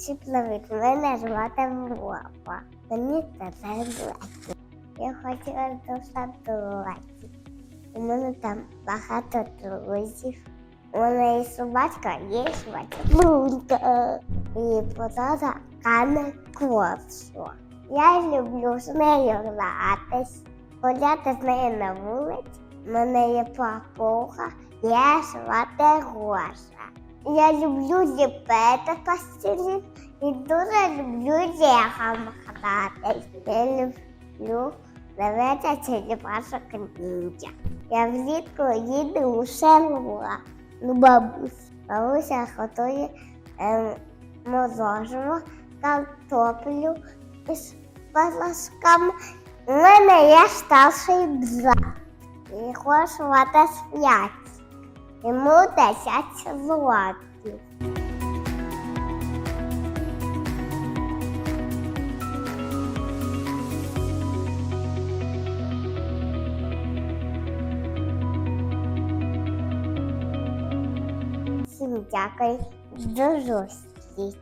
Всі привіт, мене звати Вова. Мені тепер років. Я хотіла до садочку. У мене там багато друзів. У мене є собачка, є собачка Булька. І подала Кане Корсо. Я люблю з нею гратись, гуляти з нею на вулиці. У мене є папуга, я звати Гоша. Я люблю ліпити постілі і дуже люблю легом гратись. Я люблю дивитися черепашок ніндзя. Я влітку їду у село до бабусі. Бабуся готує ем, мороженого, картоплю із паласками. У мене є старший брат. Його звати Свят. Йому 10 злотів. Всім дякую. До зустрічі.